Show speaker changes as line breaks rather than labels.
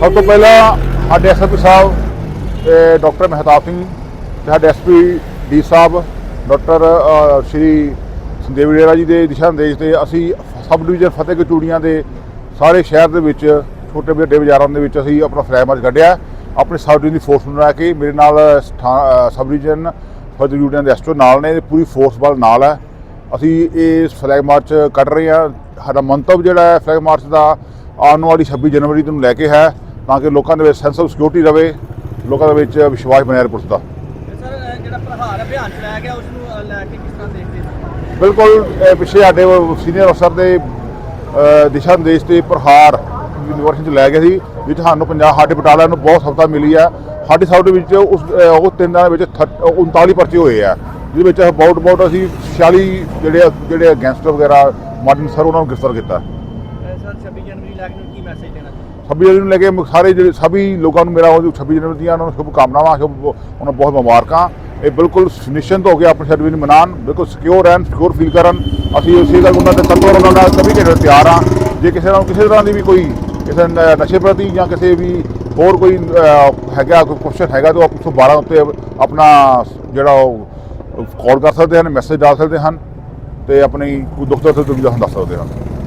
ਸਭ ਤੋਂ ਪਹਿਲਾਂ ਸਾਡੇ ਐਸਪੀ ਸਾਹਿਬ ਤੇ ਡਾਕਟਰ ਮਹਿਤਾਬ ਸਿੰਘ, ਤੇ ਸਾਡੇ ਐਸਪੀ ਡੀ ਸਾਹਿਬ, ਡਾਕਟਰ ਸ਼੍ਰੀ ਸੰਦੇਵੀ ਡੇਰਾ ਜੀ ਦੇ ਦਿਸ਼ਾ ਨਿਰਦੇਸ਼ ਤੇ ਅਸੀਂ ਸਬ ਡਿਵੀਜ਼ਨ ਫਤਿਹਗੜ੍ਹ ਚੂੜੀਆਂ ਦੇ ਸਾਰੇ ਸ਼ਹਿਰ ਦੇ ਵਿੱਚ, ਛੋਟੇ ਵੱਡੇ ਬਾਜ਼ਾਰਾਂ ਦੇ ਵਿੱਚ ਅਸੀਂ ਆਪਣਾ ਫਲੈਗ ਮਾਰਚ ਕੱਢਿਆ। ਆਪਣੇ ਸਬ ਡਿਵੀਜ਼ਨ ਦੀ ਫੋਰਸ ਨੂੰ ਲੈ ਕੇ ਮੇਰੇ ਨਾਲ ਸਬ ਡਿਵੀਜ਼ਨ ਫਤਿਹਗੜ੍ਹ ਚੂੜੀਆਂ ਦੇ ਐਸਟੋ ਨਾਲ ਨੇ ਪੂਰੀ ਫੋਰਸ ਵੱਲ ਨਾਲ ਹੈ। ਅਸੀਂ ਇਸ ਫਲੈਗ ਮਾਰਚ ਕੱਢ ਰਹੇ ਹਾਂ। ਸਾਡਾ ਮੰਤਵ ਜਿਹੜਾ ਹੈ ਫਲੈਗ ਮਾਰਚ ਦਾ ਆਉਣ ਵਾਲੀ 26 ਜਨਵਰੀ ਨੂੰ ਲੈ ਕੇ ਹੈ ਤਾਂ ਕਿ ਲੋਕਾਂ ਦੇ ਵਿੱਚ ਸੈਂਸ ਆਫ ਸਿਕਿਉਰਿਟੀ ਰਵੇ ਲੋਕਾਂ ਦੇ ਵਿੱਚ ਵਿਸ਼ਵਾਸ ਬਣਿਆ ਰਹੇ ਪੁਲਿਸ ਦਾ।
ਸਰ ਜਿਹੜਾ ਪ੍ਰਹਾਰ ਅਭਿਆਨ ਚਲਾਇਆ ਗਿਆ ਉਸ ਨੂੰ ਲੈ ਕੇ ਕਿਸ ਤਰ੍ਹਾਂ ਦੇਖਦੇ ਹੋ?
ਬਿਲਕੁਲ ਇਹ ਪਿੱਛੇ ਸਾਡੇ ਸੀਨੀਅਰ ਅਫਸਰ ਦੇ ਦਿਸ਼ਾ ਨਿਰਦੇਸ਼ ਤੇ ਪ੍ਰਹਾਰ ਯੂਨੀਵਰਸਿਟੀ ਚ ਲੈ ਗਏ ਸੀ ਜਿੱਥੇ ਸਾਨੂੰ ਪੰਜਾਬ ਸਾਡੇ ਬਟਾਲਾ ਨੂੰ ਬਹੁਤ ਸਫਲਤਾ ਮਿਲੀ ਆ ਸਾਡੀ ਸਾਈਡ ਦੇ ਵਿੱਚ ਉਸ ਉਹ ਤਿੰਨ ਦਿਨਾਂ ਦੇ ਵਿੱਚ ਥਰ- 39 ਪਰਚੇ ਹੋਏ ਆ ਜਿਹਦੇ ਵਿੱਚ ਅਬਾਊਟ ਅਬਾਊਟ ਅਸੀਂ 46 ਜਿਹੜੇ ਜਿਹੜੇ ਗੈਂਗਸਟਰ ਵਗੈਰਾ ਮਾਡਰਨ ਸਰ ਉਹਨਾਂ ਨੂੰ ਗ੍ਰਿਫਤਾਰ ਕੀਤਾ।
ਸਰ 26 ਜਨਵਰੀ ਲੈ ਕੇ ਕੀ ਮੈਸੇਜ ਦੇਣਾ ਚਾਹੁੰਦੇ
26 ਜਨਵਰੀ ਨੂੰ ਲੈ ਕੇ ਸਾਰੇ ਜਿਹੜੇ ਸਭੀ ਲੋਕਾਂ ਨੂੰ ਮੇਰਾ ਉਹ 26 ਜਨਵਰੀ ਦੀਆਂ ਉਹਨਾਂ ਨੂੰ ਸ਼ੁਭ ਕਾਮਨਾਵਾਂ ਸ਼ੁਭ ਉਹਨਾਂ ਨੂੰ ਬਹੁਤ ਮੁਬਾਰਕਾਂ। ਇਹ ਬਿਲਕੁਲ ਨਿਸ਼ਚਿੰਤ ਹੋ ਕੇ ਆਪਣੇ ਸਰਵਿਸ ਨੂੰ ਮਨਾਉਣ ਬਿਲਕੁਲ ਸਿਕਿਉਰ ਐਂਡ ਸਿਕਿਉਰ ਫੀਲ ਕਰਨ। ਅਸੀਂ ਉਸੇ ਦਾ ਉਹਨਾਂ ਦੇ ਤੱਤਵਰ ਉਹਨਾਂ ਨਾਲ ਸਭੀ ਘੰਟੇ ਤਿਆਰ ਹਾਂ। ਜੇ ਕਿਸੇ ਨਾਲ ਕਿਸੇ ਤਰ੍ਹਾਂ ਦੀ ਵੀ ਕੋਈ ਕਿਸੇ ਨਸ਼ੇ ਪ੍ਰਤੀ ਜਾਂ ਕਿਸੇ ਵੀ ਹੋਰ ਕੋਈ ਹੈਗਾ, ਕੋਈ ਕੁਐਸਚਨ ਹੈਗਾ ਤਾਂ ਉਹ 112 ਉੱਤੇ ਆਪਣਾ ਜਿਹੜਾ ਉਹ ਕਾਲ ਕਰ ਸਕਦੇ ਹਨ ਮੈਸੇਜ ਡਾਲ ਸਕਦੇ ਹਨ ਤੇ ਆਪਣੀ ਕੋਈ ਦੁੱਖ ਦਰਦ ਤੋਂ ਦੱਸ ਸਕਦੇ ਹਨ।